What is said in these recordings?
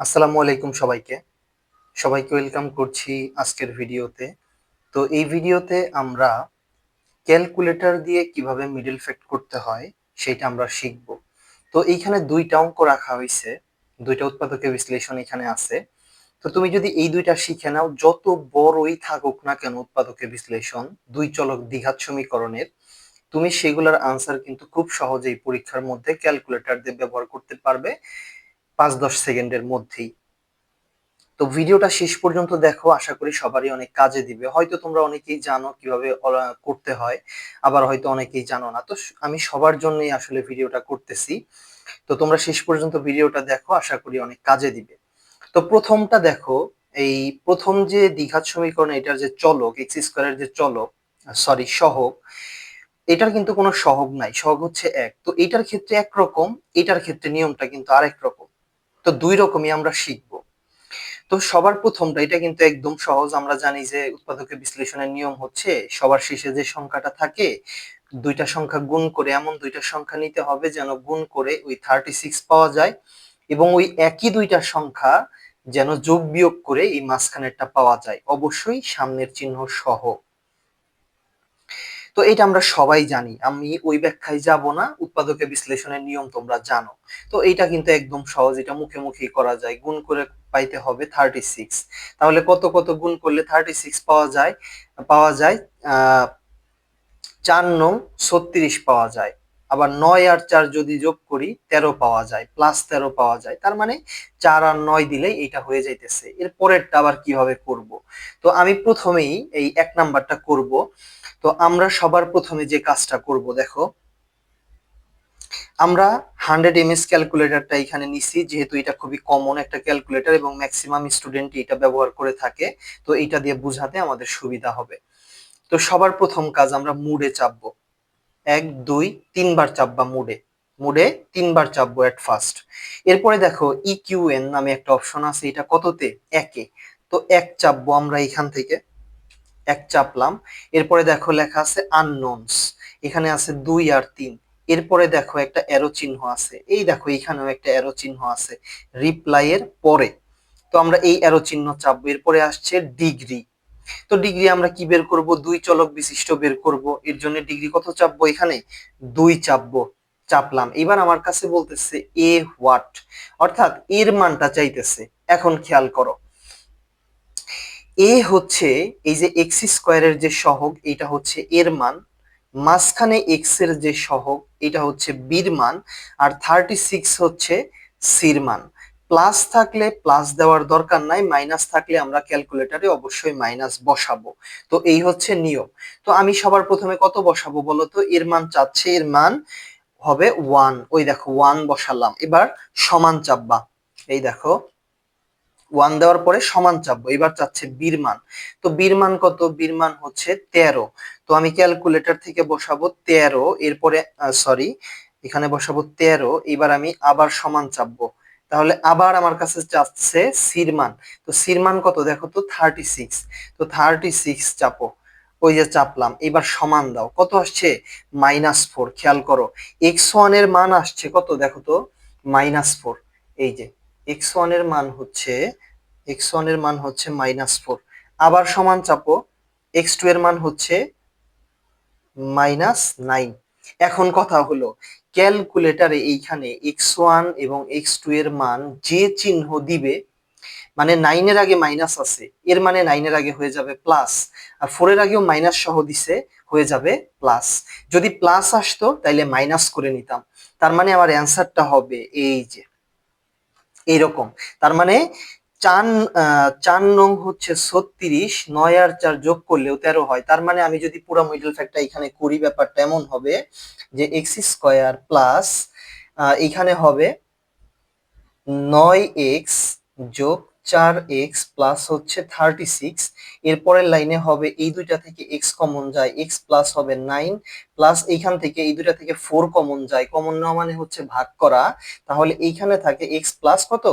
আসসালামু আলাইকুম সবাইকে। সবাইকে ওয়েলকাম করছি আজকের ভিডিওতে। তো এই ভিডিওতে আমরা ক্যালকুলেটর দিয়ে কীভাবে মিডল ফ্যাক্ট করতে হয় সেটা আমরা শিখব। তো এইখানে দুইটা অঙ্ক রাখা হয়েছে, দুইটা উৎপাদকের বিশ্লেষণ এখানে আছে। তো তুমি যদি এই দুইটা শিখে নাও, যত বড়ই থাকুক না কেন উৎপাদকের বিশ্লেষণ, দুই চলক দ্বিঘাত সমীকরণের, তুমি সেগুলোর আনসার কিন্তু খুব সহজেই পরীক্ষার মধ্যে ক্যালকুলেটর দিয়ে ব্যবহার করতে পারবে। পাঁচ দশ সেকেন্ডের মধ্যেই। তো ভিডিওটা শেষ পর্যন্ত দেখো, আশা করি সবারই অনেক কাজে দিবে। হয়তো তোমরা অনেকেই জানো কীভাবে করতে হয়, আবার হয়তো অনেকেই জানো না। তো আমি সবার জন্যই আসলে ভিডিওটা করতেছি। তো তোমরা শেষ পর্যন্ত ভিডিওটা দেখো, আশা করি অনেক কাজে দিবে। তো প্রথমটা দেখো, এই প্রথম যে দ্বিঘাত সমীকরণ, এটার যে চলক, এক্স স্কোয়ারের যে চলক, সরি, সহগ, এটার কিন্তু কোনো সহগ নাই। সহগ হচ্ছে এক। তো এটার ক্ষেত্রে একরকম, এটার ক্ষেত্রে নিয়মটা কিন্তু আরেক রকম। তো দুই রকমই আমরা শিখব। তো সবার প্রথমটা, এটা কিন্তু একদম সহজ, আমরা জানি যে উৎপাদকের বিশ্লেষণের নিয়ম হচ্ছে সবার শেষে যে সংখ্যাটা থাকে, দুইটা সংখ্যা গুণ করে, এমন দুইটা সংখ্যা নিতে হবে যেন গুণ করে ওই থার্টি সিক্স পাওয়া যায় এবং ওই একই দুইটা সংখ্যা যেন যোগ বিয়োগ করে এই মাঝখানেরটা পাওয়া যায়। অবশ্যই সামনের চিহ্ন সহ। তো এটা আমরা সবাই জানি, আমি ওই ব্যাখ্যায় যাব না উৎপাদকের বিশ্লেষণের নিয়ম তোমরা জানো। তো এটা কিন্তু একদম সহজ, এটা মুখে মুখে করা যায়, গুণ করে পাইতে হবে থার্টি সিক্স তাহলে কত কত গুণ করলে থার্টি সিক্স পাওয়া যায়? পাওয়া যায়, আহ, চার নং ছত্রিশ পাওয়া যায়। আবার নয় আর চার যদি যোগ করি, তেরো পাওয়া যায় প্লাস তেরো পাওয়া যায়, তার মানে চার আর নয় দিলেই এটা হয়ে যাইতেছে। এর পরেরটা আবার কীভাবে করব? তো আমি প্রথমেই এই এক নাম্বারটা করব। তো আমরা সবার প্রথমে যে কাজটা করব, দেখো। আমরা হান্ড্রেড এমএস ক্যালকুলেটরটা এখানে নিছি, যেহেতু এটা খুবই কমন একটা ক্যালকুলেটর এবং ম্যাক্সিমাম স্টুডেন্ট এটা ব্যবহার করে থাকে, তো এটা দিয়ে বুঝাতে আমাদের সুবিধা হবে। তো সবার প্রথম কাজ আমরা মুডে চাপবো। এক, দুই, তিনবার চাপবা মুডে মুডে তিনবার চাপবো এট ফার্স্ট এরপরে দেখো ইকিউএন নামে একটা অপশন আছে, এটা কততে? একে। তো এক চাপবো আমরা এখান থেকে। এক চাপলাম। এরপরে দেখো লেখা আছে আননোনস এখানে আছে দুই আর তিন। এরপরে দেখো একটা অ্যারো চিহ্ন আছে। এই দেখো এখানেও একটা অ্যারো চিহ্ন আছে। রিপ্লাই এর পরে। তো আমরা এই অ্যারো চিহ্ন চাপবো। এরপরে আসছে ডিগ্রি তো ডিগ্রি আমরা কি বের করব? দুই চলক বিশিষ্ট বের করব। এর জন্য ডিগ্রি কত চাপবো এখানে? দুই চাপবো, চাপলাম। এবার আমার কাছে বলতেছে, এ হোয়াট? অর্থাৎ এর মানটা চাইতেছে। এখন খেয়াল করো। এ হচ্ছে, এই যে এক্স স্কোয়ারের যে সহগ, এটা হচ্ছে এর মান। মাঝখানে এক্সের যে সহগ, এটা হচ্ছে বির মান। আর থার্টি সিক্স হচ্ছে সির মান। প্লাস থাকলে প্লাস দেওয়ার দরকার নাই, মাইনাস থাকলে আমরা ক্যালকুলেটারে অবশ্যই মাইনাস বসাবো। তো এই হচ্ছে নিয়ম। তো আমি সবার প্রথমে কত বসাবো বলো তো? এর মান চাচ্ছে, এর মান হবে ওয়ান। ওই দেখো, ওয়ান বসালাম। এবার সমান চাপবা। এই দেখো, ওয়ান দেওয়ার পরে সমান চাপবো। এবার চাচ্ছে বীর মান। তো বীর মান কত? বীর মান হচ্ছে তেরো। তো আমি ক্যালকুলেটর থেকে বসাবো তেরো, এরপরে সরি এখানে বসাবো তেরো। এবার আমি আবার সমান চাপবো। তাহলে আবার আমার কাছে চাচ্ছে সির মান তো সির মান কত? দেখো তো থার্টি সিক্স তো থার্টি সিক্স চাপো। ওই যে চাপলাম। এবার সমান দাও। কত আসছে? মাইনাস ফোর খেয়াল করো। এক্স ওয়ানের মান আসছে কত? দেখো তো মাইনাস ফোর এই যে এক্স ওয়ানের মান হচ্ছে এক্স ওয়ানের মান হচ্ছে মাইনাস ফোর আবার সমান চাপো। এক্স টু এর মান হচ্ছে মাইনাস নাইন এখন কথা হলো ক্যালকুলেটারে এইখানে এক্স ওয়ান এবং এক্স টু এর মান যে চিহ্ন দিবে মানে নাইনের আগে মাইনাস আছে, এর মানে নাইনের আগে হয়ে যাবে প্লাস আর ফোরের আগেও মাইনাস সহ দিছে, হয়ে যাবে প্লাস যদি প্লাস আসতো, তাইলে মাইনাস করে নিতাম। তার মানে আমার অ্যান্সারটা হবে এই যে, এইরকম। তার মানে চার চার নং হচ্ছে ছত্রিশ, নয় আর চার যোগ করলেও তেরো হয়। তার মানে আমি যদি পুরো মিডল ফ্যাক্টটা এখানে করি, ব্যাপারটা এমন হবে যে এক্স স্কোয়ার প্লাস এখানে হবে নয় এক্স যোগ চার এক্স প্লাস হচ্ছে থার্টি সিক্স এরপরের লাইনে হবে এই দুইটা থেকে এক্স কমন যায় এক্স প্লাস হবে নাইন প্লাস এইখান থেকে এই দুইটা থেকে ফোর কমন যায়। কমন নেওয়া মানে হচ্ছে ভাগ করা। তাহলে এইখানে থাকে এক্স প্লাস কত?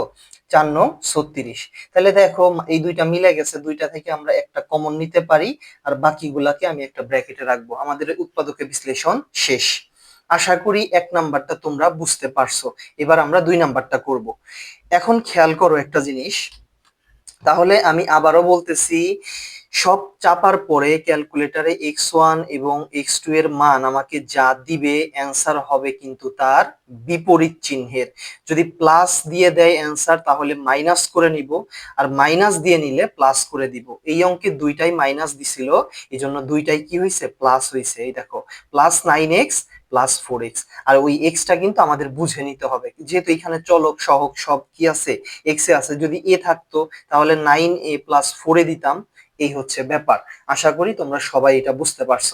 চার নং ছত্রিশ। তাহলে দেখো, এই দুইটা মিলে গেছে, দুইটা থেকে আমরা একটা কমন নিতে পারি, আর বাকিগুলাকে আমি একটা ব্র্যাকেটে রাখব। আমাদের উৎপাদকের বিশ্লেষণ শেষ। আশা করি এক নাম্বারটা তোমরা বুঝতে পারছ। এবার আমরা দুই নাম্বারটা করব। এখন খেয়াল করো একটা জিনিস। তাহলে আমি আবারও বলতেছি সব চাপার পরে ক্যালকুলেটরে এক্স ওয়ান এবং এক্স টু এর মান আমাকে যা দিবে অ্যান্সার হবে কিন্তু তার বিপরীত চিহ্নের। যদি প্লাস দিয়ে দেয় অ্যান্সার তাহলে মাইনাস করে নিব আর মাইনাস দিয়ে নিলে প্লাস করে দিব। এই অঙ্কে দুইটাই মাইনাস দিছিল এই জন্য দুইটাই কি হয়েছে প্লাস হয়েছে এই দেখো, plus nine X, plus four X. আর ওই এক্সটা কিন্তু আমাদের বুঝে নিতে হবে। যেহেতু এখানে চলক, সহক সব কি আছে? এক্সে আছে। যদি এ থাকতো তাহলে নাইন এ প্লাস ফোরে দিতাম। এই হচ্ছে ব্যাপার। আশা করি তোমরা সবাই এটা বুঝতে পারছ।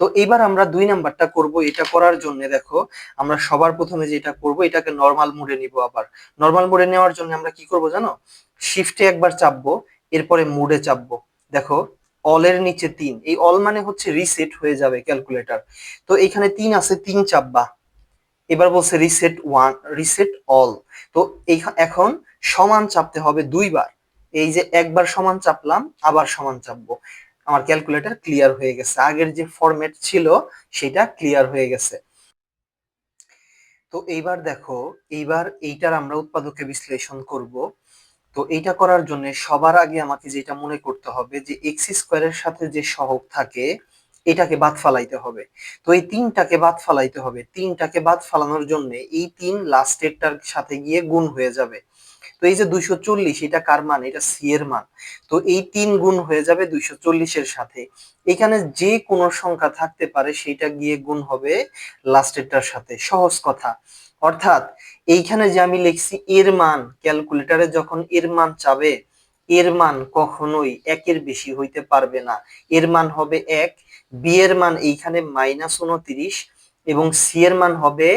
তো এবার আমরা দুই নাম্বারটা করব। এটা করার জন্য দেখো, আমরা সবার প্রথমে যেটা করব, এটাকে নর্মাল মোডে নিব আবার। নর্মাল মোডে নেওয়ার জন্য আমরা কি করব জানো? শিফটে একবার চাপবো, এরপরে মোডে চাপবো। দেখো অলের নিচে তিন। এই অল মানে হচ্ছে রিসেট হয়ে যাবে ক্যালকুলেটর তো এখানে তিন আছে, তিন চাপবা। এবার বলছে রিসেট ওয়ান রিসেট অল তো এখন সমান চাপতে হবে দুইবার। এই যে একবার সমান চাপলাম, আবার সমান চাপবো। আমার ক্যালকুলেটর ক্লিয়ার হয়ে গেছে। আগের যে ফরম্যাট ছিল, সেটা ক্লিয়ার হয়ে গেছে। তো এইবার দেখো, এইবার এইটার আমরা উৎপাদকে বিশ্লেষণ করব। তো এইটা করার জন্য সবার আগে আমাকে যেটা মনে করতে হবে, যে এক্স স্কোয়ারের সাথে যে সহগ থাকে, এটাকে বাদ ফালাইতে হবে। তো এই তিনটাকে বাদ ফালাইতে হবে। তিনটাকে বাদ ফালানোর জন্য এই তিন লাস্টেরটার সাথে গিয়ে গুণ হয়ে যাবে। তো এই যে দুইশো চল্লিশ, এটা কার মান? এটা সি এর মান। তো এই তিন গুণ হয়ে যাবে দুইশো চল্লিশের সাথে। এখানে যে কোনো সংখ্যা থাকতে পারে, সেটা গিয়ে গুণ হবে লাস্টেরটার সাথে। সহজ কথা। অর্থাৎ এইখানে যে আমি লিখছি এর মান ক্যালকুলেটারে যখন এর মান চাবে, এর মান কখনোই একের বেশি হইতে পারবে না। এর মান হবে এক বি এর মান এইখানে মাইনাস উনত্রিশ এবং সি এর মান হবে,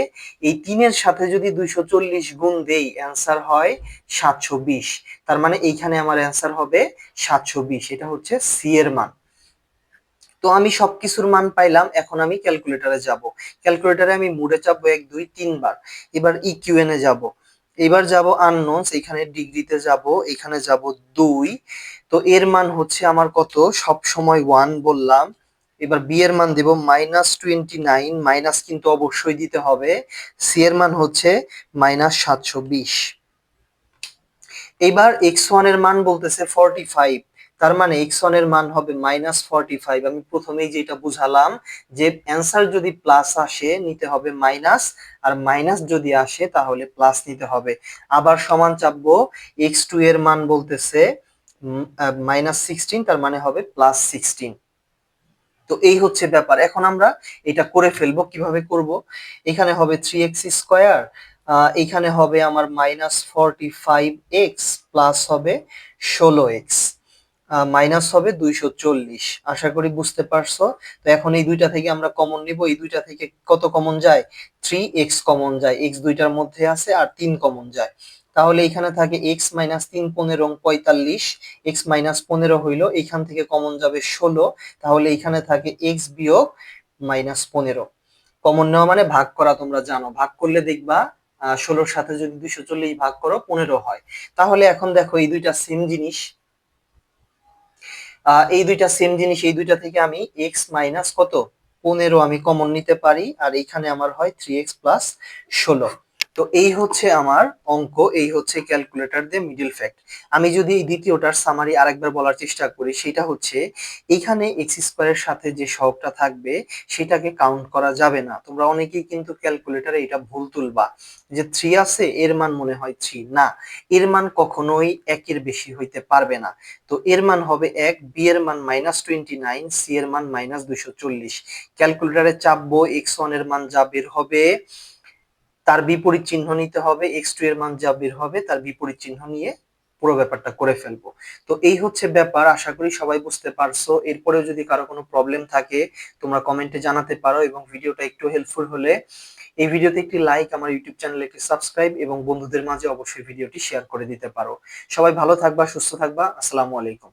এই তিনের সাথে যদি দুইশো চল্লিশ গুণ দেই অ্যান্সার হয় সাতশো বিশ। তার মানে এইখানে আমার অ্যান্সার হবে সাতশো বিশ, এটা হচ্ছে সি এর মান। তো আমি সবকিছুর মান পাইলাম, এখন আমি ক্যালকুলেটরে যাব। ক্যালকুলেটরে আমি মুডে চাপবো এক, দুই তিনবার এবার ইকিউএন এ যাব। এবার যাব আননোনস এখানে ডিগ্রিতে যাব, এখানে যাব দুই। তো এর মান হচ্ছে আমার কত? সব সময় ওয়ান বললাম। এবার বি এর মান দেব মাইনাস টোয়েন্টি নাইন মাইনাস কিন্তু অবশ্যই দিতে হবে। সি এর মান হচ্ছে মাইনাস সাতশো বিশ। এবার এক্স ওয়ানের মান বলতেছে ফর্টি ফাইভ তার মানে এক্স ওয়ানের মান হবে মাইনাস ফর্টি ফাইভ আমি প্রথমেই যেটা বুঝালাম যে অ্যান্সার যদি প্লাস আসে, নিতে হবে মাইনাস আর মাইনাস যদি আসে, তাহলে প্লাস নিতে হবে। আবার সমান চাপবো এক্স টু এর মান বলতেছে মাইনাস সিক্সটিন তার মানে হবে প্লাস সিক্সটিন তো এই হচ্ছে ব্যাপার। এখন আমরা এটা করে ফেলব, কীভাবে করব? এখানে হবে থ্রি এক্স স্কোয়ার এখানে হবে আমার minus forty five X plus হবে ষোলো এক্স মাইনাস হবে দুইশো চল্লিশ। আশা করি বুঝতে পারছ? তো এখন এই দুইটা থেকে আমরা কমন নিব। এই দুইটা থেকে কত কমন যায়? থ্রি এক্স কমন যায়। এক্স দুইটার মধ্যে আছে আর তিন কমন যায়। তাহলে এখানে থাকে এক্স মাইনাস তিন পনেরো পঁয়তাল্লিশ এক্স মাইনাস পনেরো হইল, এখান থেকে কমন যাবে ষোলো, তাহলে এখানে থাকে এক্স বিয়োগ মাইনাস পনেরো। কমন নেওয়া মানে ভাগ করা তোমরা জানো। ভাগ করলে দেখবা ষোলোর সাথে যদি দুইশো চল্লিশ ভাগ করো, পনেরো হয়। তাহলে এখন দেখো এই দুইটা সেম জিনিস। এই দুইটা সেম জিনিস, এই দুইটা থেকে আমি এক্স মাইনাস কত? পনেরো আমি কমন নিতে পারি, আর এইখানে আমার হয় থ্রি এক্স প্লাস ষোলো। তো এই হচ্ছে আমার অঙ্ক, এই হচ্ছে ক্যালকুলেটর দিয়ে মিডিল ফ্যাক্ট আমি যদি এই দ্বিতীয়টার সামারি আরেকবার বলার চেষ্টা করি, সেটা হচ্ছে এইখানে এক্স স্কোয়ারের সাথে যে সহগটা থাকবে, সেটাকে কাউন্ট করা যাবে না। তোমরা অনেকেই কিন্তু ক্যালকুলেটারে এটা ভুল তুলবা, যে থ্রি আছে, এর মান মনে হয় থ্রি না, এর মান কখনোই একের বেশি হইতে পারবে না। তো এর মান হবে এক বি এর মান মাইনাস টোয়েন্টি নাইন সি এর মান মাইনাস দুইশো চল্লিশ। ক্যালকুলেটারে চাপবো এক্স ওয়ানের মান যা বের হবে তার বিপরীত চিহ্ন নিতে হবে এক্স টু এর মান যা বের হবে তার বিপরীত চিহ্ন নিয়ে পুরো ব্যাপারটা করে ফেলব। তো এই হচ্ছে ব্যাপার, আশা করি সবাই বুঝতে পারছ। এরপরেও যদি কারও কোনো প্রবলেম থাকে, তোমরা কমেন্টে জানাতে পারো এবং ভিডিওটা একটু হেল্পফুল হলে। এই ভিডিওতে একটি লাইক আমার ইউটিউব চ্যানেলে একটি সাবস্ক্রাইব এবং বন্ধুদের মাঝে অবশ্যই ভিডিওটি শেয়ার করে দিতে পারো। সবাই ভালো থাকবা, সুস্থ থাকবা, আসসালামু আলাইকুম।